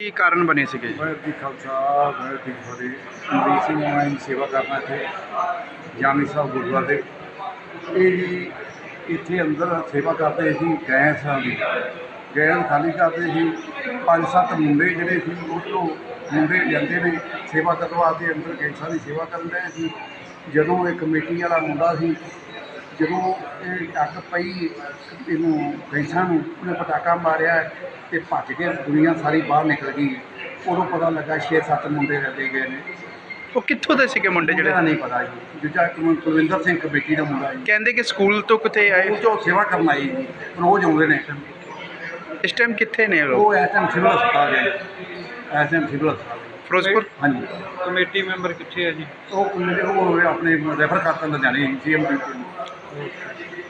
ਕੀ ਕਾਰਨ ਬਣੇ ਸੀਗੇ ਵਾਹਿਗੁਰੂ ਜੀ ਖਾਲਸਾ, ਵਾਹਿਗੁਰੂ ਜੀ ਫਤਿਹ। ਅਮਰੀਕ ਸਿੰਘ ਆਨਲਾਈਨ ਸੇਵਾ ਕਰਨਾ ਇੱਥੇ ਜਾਮੀ ਸਾਹਿਬ ਗੁਰਦੁਆਰੇ। ਦੇ ਇਹ ਜੀ ਇੱਥੇ ਅੰਦਰ ਸੇਵਾ ਕਰਦੇ ਸੀ, ਗੈਸਾਂ ਦੀ ਗੈਸ ਖਾਲੀ ਕਰਦੇ ਸੀ। ਪੰਜ ਸੱਤ ਮੁੰਡੇ ਜਿਹੜੇ ਸੀ, ਉਹ ਤੋਂ ਮੁੰਡੇ ਜਾਂਦੇ ਨੇ, ਸੇਵਾ ਕਰਨ ਦੇ ਅੰਦਰ ਗੈਸਾਂ ਦੀ ਸੇਵਾ ਕਰਨ ਰਹੇ ਸੀ। ਜਦੋਂ ਇਹ ਕਮੇਟੀ ਵਾਲਾ ਮੁੰਡਾ ਸੀ ਜਦੋਂ ਇਹ ਅੱਗ ਪਈ ਇਹਨੂੰ ਗੈਸਾਂ ਨੂੰ ਉਹਨੇ ਪਟਾਕਾ ਮਾਰਿਆ ਤੇ ਭੱਜ ਕੇ ਦੁਨੀਆ ਸਾਰੀ ਬਾਹਰ ਨਿਕਲ ਗਈ। ਉਦੋਂ ਪਤਾ ਲੱਗਾ 6-7 ਮੁੰਡੇ ਰੱਦੇ ਗਏ ਨੇ। ਉਹ ਕਿੱਥੋਂ ਦੇ ਸੀਗੇ ਮੁੰਡੇ ਜਿਹੜਾ? ਨਹੀਂ ਪਤਾ ਜੀ। ਦੂਜਾ ਕੁਲ- ਕੁਲਵਿੰਦਰ ਸਿੰਘ ਕਮੇਟੀ ਦਾ ਮੁੰਡਾ ਜੀ। ਕਹਿੰਦੇ ਕਿ ਸਕੂਲ ਤੋਂ ਕਿਤੇ ਆਏ? ਉਹ ਤੋਂ ਸੇਵਾ ਕਰਨ ਆਈ ਜੀ। ਰੋਜ਼ ਆਉਂਦੇ ਨੇ। ਇਸ ਟਾਈਮ ਕਿੱਥੇ ਨੇ ਉਹ? ਲੋਕ ਉਹ ਐਸਐਮ ਸਿਵਲ ਹਸਪਤਾਲ ਦੇ ਐਸਐਮ ਸਿਵਲ ਹਸਪਤਾਲ ਫਿਰੋਜ਼ਪੁਰ? ਹਾਂਜੀ। ਕਮੇਟੀ ਮੈਂਬਰ ਕਿੱਥੇ ਹੈ ਜੀ? ਉਹ ਮੇਰੇ ਉਹ ਆਪਣੇ ਰੈਫਰ ਕਰਤਾ ਲੁਧਿਆਣੇ ਸੀਐਮ Thank you.